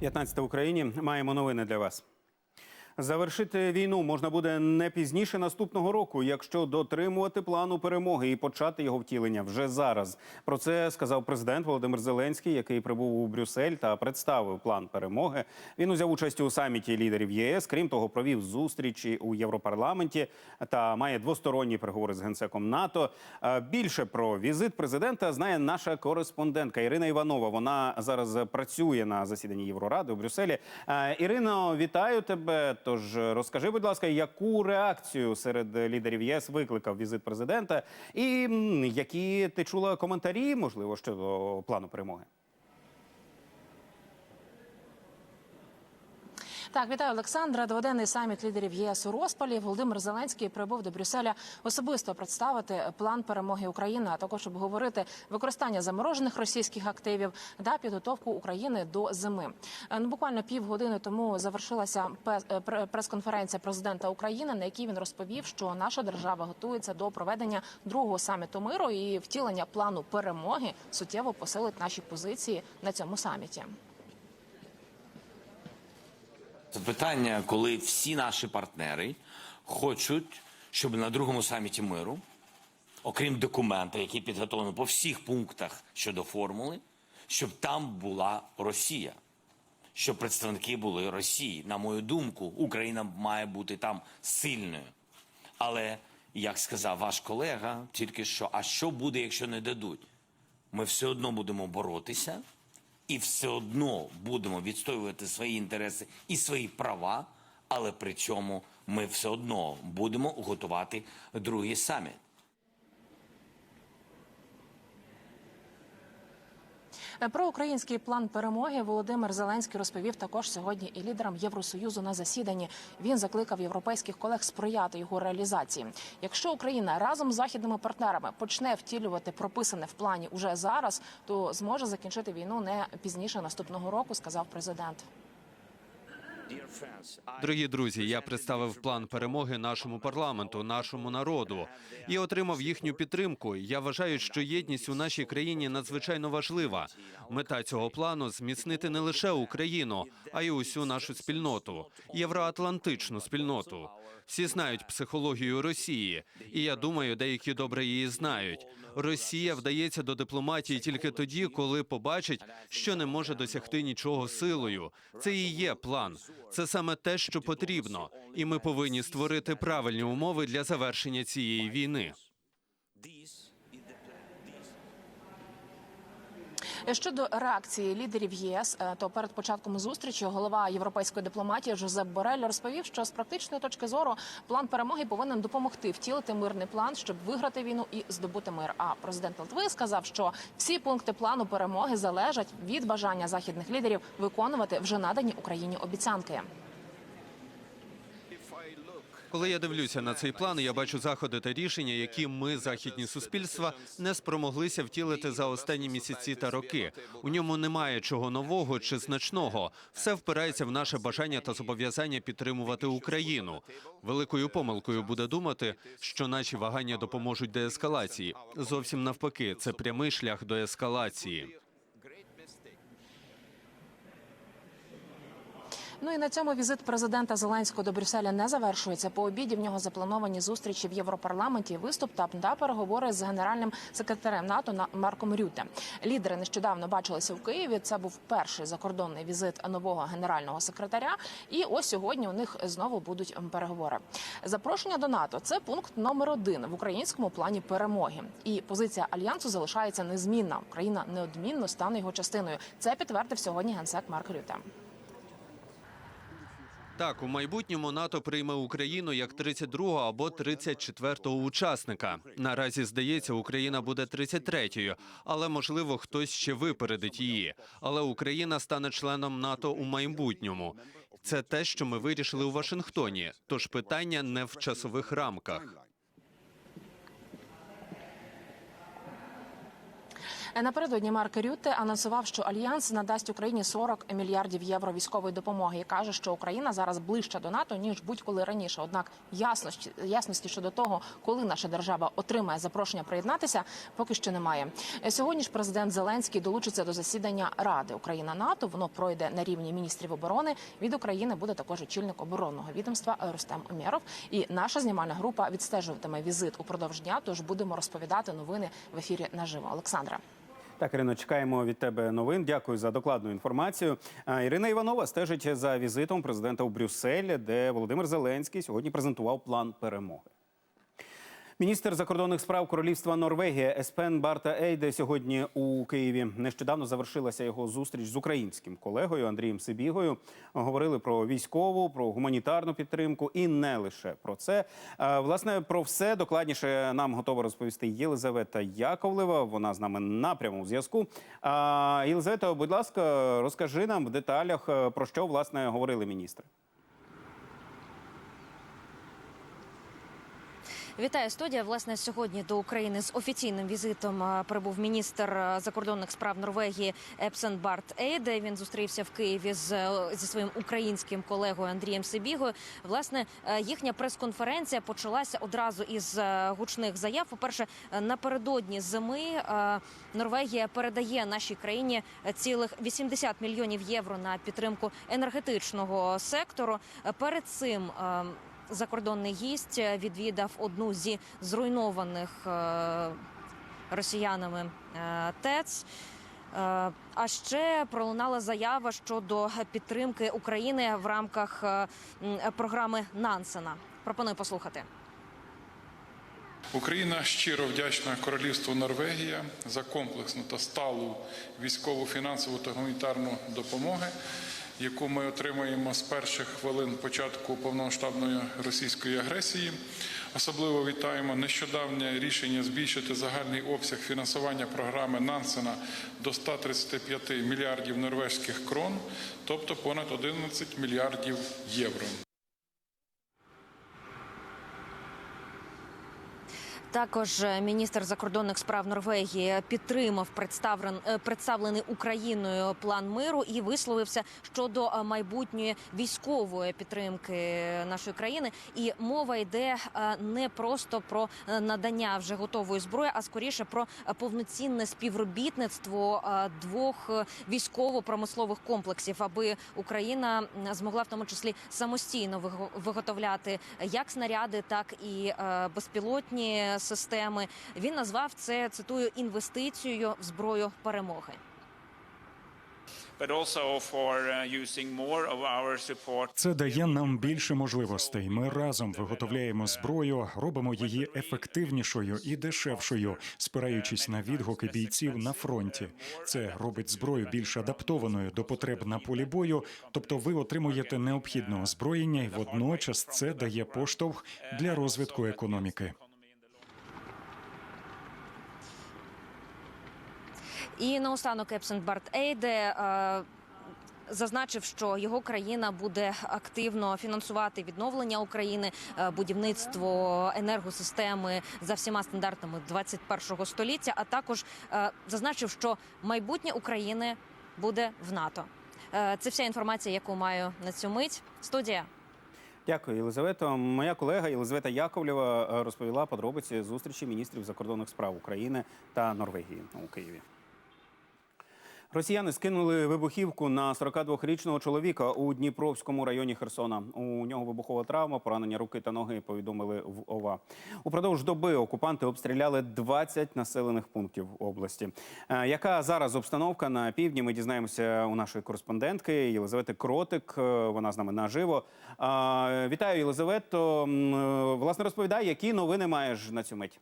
15 в Україні. Маємо новини для вас. Завершити війну можна буде не пізніше наступного року, якщо дотримувати плану перемоги і почати його втілення вже зараз. Про це сказав президент Володимир Зеленський, який прибув у Брюссель та представив план перемоги. Він узяв участь у саміті лідерів ЄС. Крім того, провів зустрічі у Європарламенті та має двосторонні переговори з генсеком НАТО. Е, Більше про візит президента знає наша кореспондентка Ірина Іванова. Вона зараз працює на засіданні Євроради у Брюсселі. Е, Ірино, вітаю тебе. Тож розкажи, будь ласка, яку реакцію серед лідерів ЄС викликав візит президента, і які ти чула коментарі, можливо, щодо плану перемоги? Так, вітаю Олександра. Дводенний саміт лідерів єС у розпалі. Володимир Зеленський прибув до Брюсселя особисто представити план перемоги України, а також обговорити використання заморожених російських активів та підготовку України до зими. Е, Ну, буквально півгодини тому завершилася е, пре- прес-конференція президента України, на якій він розповів, що наша держава готується до проведення другого саміту миру і втілення плану перемоги суттєво посилить наші позиції на цьому саміті. Це питання, коли всі наші партнери хочуть, щоб на другому саміті миру, окрім документа, який підготовлений по всіх пунктах щодо формули, щоб там була Росія, щоб представники були Росії. На мою думку, Україна має бути там сильною. Але, як сказав ваш колега, тільки що, а що буде, якщо не дадуть? Ми все одно будемо боротися і все одно будемо відстоювати свої інтереси і свої права, але при цьому ми все одно будемо готувати другий саміт. Про український план перемоги Володимир Зеленський розповів також сьогодні і лідерам Євросоюзу на засіданні. Він закликав європейських колег сприяти його реалізації. Якщо Україна разом з західними партнерами почне втілювати прописане в плані уже зараз, то зможе закінчити війну не пізніше наступного року, сказав президент. Дорогі друзі, я представив план перемоги нашому парламенту, нашому народу і отримав їхню підтримку. Я вважаю, що єдність у нашій країні надзвичайно важлива. Мета цього плану зміцнити не лише Україну, а й усю нашу спільноту, євроатлантичну спільноту. Всі знають психологію Росії, і я думаю, деякі добре її знають. Росія вдається до дипломатії тільки тоді, коли побачить, що не може досягти нічого силою. Це і є план. Це саме те, що потрібно, і ми повинні створити правильні умови для завершення цієї війни. Щодо реакції лідерів ЄС, е, то перед початком зустрічі голова європейської дипломатії Жозеп Борель розповів, що з практичної точки зору план перемоги повинен допомогти втілити мирний план, щоб виграти війну і здобути мир. А президент Литви сказав, що всі пункти плану перемоги залежать від бажання західних лідерів виконувати вже надані Україні обіцянки. Коли я дивлюся на цей план, я бачу заходи та рішення, які ми, західні суспільства, не спромоглися втілити за останні місяці та роки. У ньому немає чого нового чи значного. Все впирається в наше бажання та зобов'язання підтримувати Україну. Великою помилкою буде думати, що наші вагання допоможуть деескалації. Зовсім навпаки, це прямий шлях до ескалації. Ну і на цьому візит президента Зеленського до Брюсселя не завершується. По обіді в нього заплановані зустрічі в Європарламенті, виступ та, та переговори з генеральним секретарем НАТО на Марком Рюте. Лідери нещодавно бачилися в Києві. Це був перший закордонний візит нового генерального секретаря. І ось сьогодні у них знову будуть переговори. Запрошення до НАТО це пункт номер один в українському плані перемоги. І позиція альянсу залишається незмінна. Україна неодмінно стане його частиною. Це підтвердив сьогодні генсек Марк Рюте. Так, у майбутньому НАТО прийме Україну як 32-го або 34-го учасника. Наразі здається, Україна буде 33-ю, але можливо хтось ще випередить її. Але Україна стане членом НАТО у майбутньому. Це те, що ми вирішили у Вашингтоні. Тож питання не в часових рамках. Напередодні Марк Рютте анонсував, що альянс надасть Україні 40 мільярдів євро військової допомоги і каже, що Україна зараз ближче до НАТО ніж будь-коли раніше. Однак ясності ясності щодо того, коли наша держава отримає запрошення приєднатися, поки що немає. Е, Сьогодні ж президент Зеленський долучиться до засідання Ради Україна НАТО. Воно пройде на рівні міністрів оборони. Від України буде також очільник оборонного відомства Рустем Умєров. І наша знімальна група відстежуватиме візит упродовж дня. Тож будемо розповідати новини в ефірі наживо. Олександра. Так, Ірино, чекаємо від тебе новин. Дякую за докладну інформацію. Ірина Іванова стежить за візитом президента у Брюссель, де Володимир Зеленський сьогодні презентував план перемоги. Міністр закордонних справ Королівства Норвегія Еспен Барта Ейде сьогодні у Києві. Нещодавно завершилася його зустріч з українським колегою Андрієм Сибігою. Говорили про військову, про гуманітарну підтримку і не лише про це. Власне, про все докладніше нам готова розповісти Єлизавета Яковлева. Вона з нами на прямому зв'язку. Єлизавета, будь ласка, розкажи нам в деталях е, про що власне говорили міністри. Вітаю студія. Власне, сьогодні до України з офіційним візитом е, прибув міністр е, закордонних справ Норвегії Епсен Барт Ейде. Він зустрівся в Києві з е, зі своїм українським колегою Андрієм Сибігою. Власне, їхня прес-конференція почалася одразу із гучних заяв. По перше, напередодні зими Норвегія передає нашій країні цілих 80 мільйонів євро на підтримку енергетичного сектору. Перед цим закордонний гість відвідав одну зі зруйнованих е, росіянами е, ТЕЦ. Е, А ще пролунала заява щодо підтримки України в рамках е, програми Нансена. Пропоную послухати. Україна щиро вдячна Королівству Норвегія за комплексну та сталу військову, фінансову та гуманітарну допомогу, яку ми отримуємо з перших хвилин початку повномасштабної російської агресії. Особливо вітаємо нещодавнє рішення збільшити загальний обсяг фінансування програми Нансена до 135 мільярдів норвежських крон, тобто понад 11 мільярдів євро. Також е, міністр закордонних справ Норвегії підтримав представлен, е, представлений Україною план миру і висловився щодо е, майбутньої військової підтримки нашої країни. І мова йде не просто про надання вже готової зброї, а скоріше про повноцінне співробітництво двох військово-промислових комплексів, аби Україна змогла в тому числі самостійно виго- виготовляти як снаряди, так і безпілотні системи. Він назвав це цитую інвестицією в зброю перемоги. uh, Це дає нам більше можливостей. Ми разом виготовляємо зброю, робимо її ефективнішою і дешевшою, спираючись на відгуки бійців на фронті. Це робить зброю більш адаптованою до потреб на полі бою. Тобто, ви отримуєте необхідне озброєння, і водночас це дає поштовх для розвитку економіки. І наостанок Епсен Барт Ейде. е, Зазначив, що його країна буде активно фінансувати відновлення України, е, будівництво енергосистеми за всіма стандартами 21-го століття. А також е, зазначив, що майбутнє України буде в НАТО. Це вся інформація, яку маю на цю мить. Студія. Дякую, Єлизавето. Моя колега Єлизавета Яковлєва розповіла подробиці зустрічі міністрів закордонних справ України та Норвегії у Києві. Росіяни скинули вибухівку на 42-річного чоловіка у Дніпровському районі Херсона. У нього вибухова травма, поранення руки та ноги. Повідомили в ОВА. Упродовж доби окупанти обстріляли 20 населених пунктів області. Е, Яка зараз обстановка на півдні? Ми дізнаємося у нашої кореспондентки Єлизавети Кротик. Е, Вона з нами наживо. Е, Вітаю, Єлизавето. Власне, розповідай, які новини маєш на цю мить.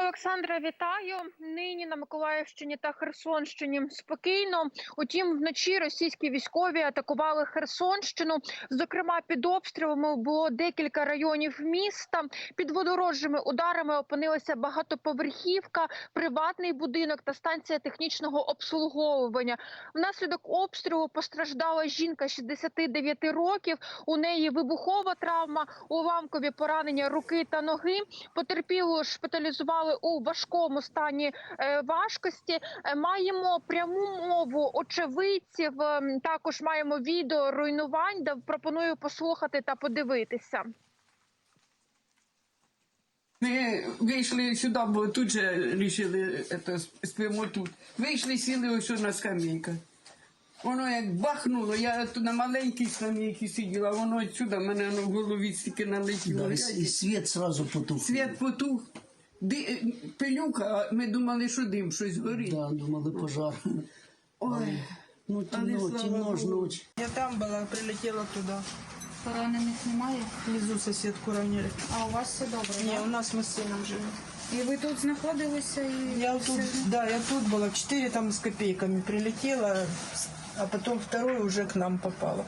Олександра, вітаю. Нині на Миколаївщині та Херсонщині спокійно. Утім, вночі російські військові атакували Херсонщину. Зокрема, під обстрілами було декілька районів міста. Під водорожими ударами опинилася багатоповерхівка, приватний будинок та станція технічного обслуговування. Внаслідок обстрілу постраждала жінка 69 років. У неї вибухова травма, уламкові поранення руки та ноги. Потерпілу шпиталізували перебували у важкому стані е, важкості. Е, Маємо пряму мову очевидців. ем, Також маємо відео руйнувань, де пропоную послухати та подивитися. Ми вийшли сюди, бо тут же рішили спимо тут. Вийшли, сіли ось на скамейках. Воно як бахнуло, я тут на маленькій скамейці сиділа, воно сюди мене на голові стільки налетіло. Да, Я- и сразу потух. Світ потух, ди, пилюка, а ми думали, що дим щось горить. Да, думали пожар. Ой, Ну, Але темно, слава темно ж Богу. ночь. Я там была, прилетела туда. Поранених немає? Внизу соседку ранили. А у вас все добре? Не, у нас мы с сыном живем. І ви тут знаходилися і Я все? тут, да, я тут была. Четыре там с копейками прилетела, а потом второй уже к нам попало.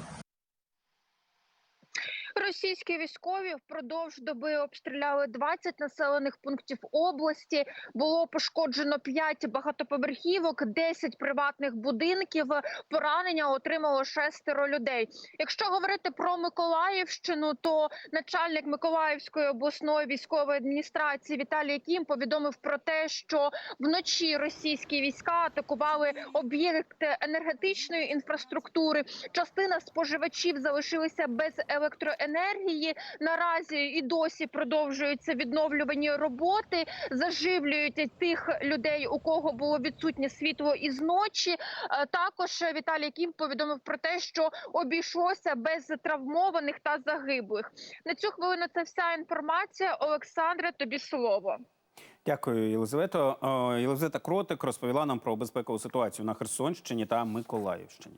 Російські військові впродовж доби обстріляли 20 населених пунктів області. Було пошкоджено 5 багатоповерхівок, 10 приватних будинків. Поранення отримало шестеро людей. Якщо говорити про Миколаївщину, то начальник Миколаївської обласної військової адміністрації Віталій Кім повідомив про те, що вночі російські війська атакували об'єкти енергетичної інфраструктури. Частина споживачів залишилися без електроенергії. Наразі і досі продовжуються відновлювані роботи, заживлюють тих людей, у кого було відсутнє світло із ночі. Е, Також Віталій Кім повідомив про те, що обійшлося без травмованих та загиблих. На цю хвилину це вся інформація. Олександре, тобі слово. Дякую, Єлизавето. О, Єлизавета Кротик розповіла нам про безпекову ситуацію на Херсонщині та Миколаївщині.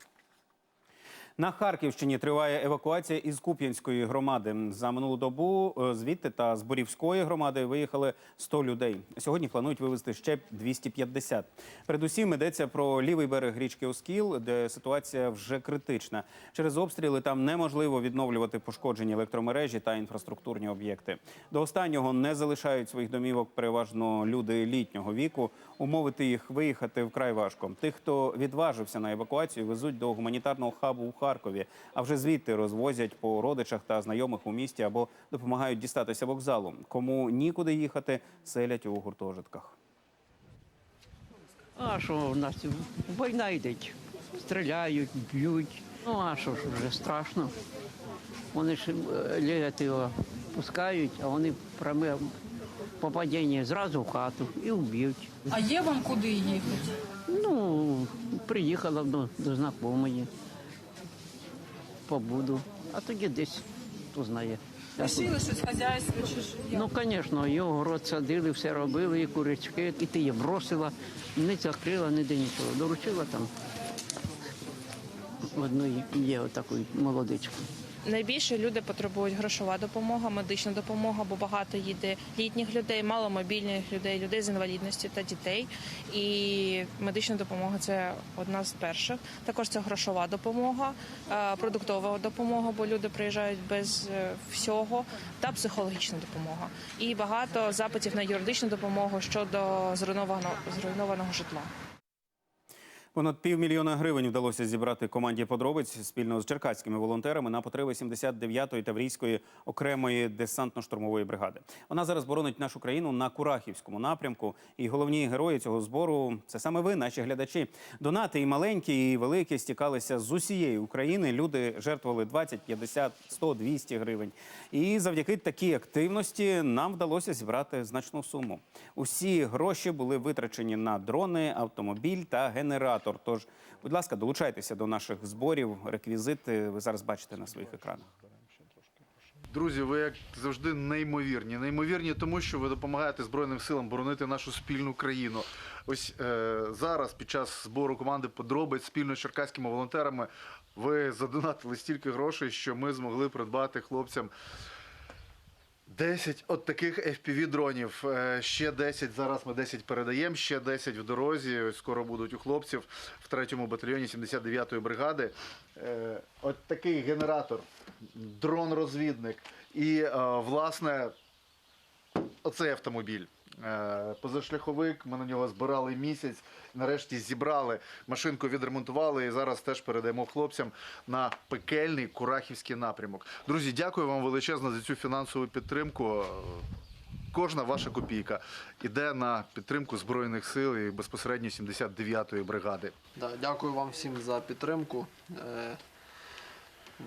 На Харківщині триває евакуація із Куп'янської громади. За минулу добу е, звідти та з Борівської громади виїхали 100 людей. Сьогодні планують вивезти ще 250. Передусім йдеться про лівий берег річки Оскіл, де ситуація вже критична. Через обстріли там неможливо відновлювати пошкоджені електромережі та інфраструктурні об'єкти. До останнього не залишають своїх домівок переважно люди літнього віку. Умовити їх виїхати вкрай важко. Тих, хто відважився на евакуацію, везуть до гуманітарного хабу Харкові, а вже звідти розвозять по родичах та знайомих у місті або допомагають дістатися вокзалу. Кому нікуди їхати, селять у гуртожитках. А що у нас війна йде? Стріляють, б'ють. Ну а що ж вже страшно. Вони ж е, його пускають, а вони пряме попадіння зразу в хату і вб'ють. А є вам куди їхати? Ну, приїхала до, до знайомої. Побуду, а тоді десь хто знає. Лишили щось хазяйство чи ж? Ну, звісно, його город садили, все робили, і курячки, і ти її бросила, не закрила, ніде нічого. Доручила там одної є отакої молодичку. Найбільше люди потребують грошова допомога, медична допомога, бо багато їде літніх людей, маломобільних людей, людей з інвалідністю та дітей. І медична допомога це одна з перших. Також це грошова допомога, е, продуктова допомога, бо люди приїжджають без е, всього, та психологічна допомога. І багато запитів на юридичну допомогу щодо зруйнованого зруйнованого житла. Понад півмільйона гривень вдалося зібрати команді подробиць спільно з черкаськими волонтерами на потреби 79-ї Таврійської окремої десантно-штурмової бригади. Вона зараз боронить нашу країну на Курахівському напрямку. І головні герої цього збору це саме ви, наші глядачі. Донати і маленькі, і великі стікалися з усієї України. Люди жертвували 20, 50, 100, 200 гривень. І завдяки такій активності нам вдалося зібрати значну суму. Усі гроші були витрачені на дрони, автомобіль та генератор. Тож, будь ласка, долучайтеся до наших зборів. Реквізити ви зараз бачите на своїх екранах. Друзі, ви як завжди неймовірні. Неймовірні, тому що ви допомагаєте Збройним силам боронити нашу спільну країну. Ось е, зараз, під час збору команди подробиць спільно з черкаськими волонтерами, ви задонатили стільки грошей, що ми змогли придбати хлопцям 10 от таких FPV-дронів. Е, Ще 10, зараз ми 10 передаємо, ще 10 в дорозі. Скоро будуть у хлопців в 3-му батальйоні 79-ї бригади. Е, От такий генератор, дрон-розвідник і, е, власне, оцей автомобіль. Е, Позашляховик, ми на нього збирали місяць, нарешті зібрали, машинку відремонтували і зараз теж передаємо хлопцям на пекельний Курахівський напрямок. Друзі, дякую вам величезно за цю фінансову підтримку. кожна ваша копійка іде на підтримку збройних сил і безпосередньо 79-ї бригади. Дякую вам всім за підтримку.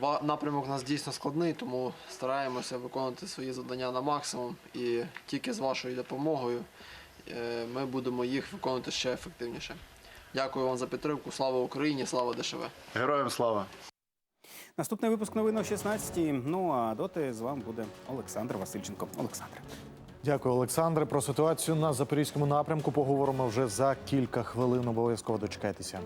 Ва- Напрямок у нас дійсно складний, тому стараємося виконувати свої завдання на максимум. І тільки з вашою допомогою е, ми будемо їх виконувати ще ефективніше. Дякую вам за підтримку. Слава Україні! Слава ДШВ! Героям слава! Наступний випуск новин о 16-й. Ну а доти з вами буде Олександр Васильченко. Олександр. Дякую, Олександре. Про ситуацію на запорізькому напрямку поговоримо вже за кілька хвилин. Обов'язково дочекайтеся.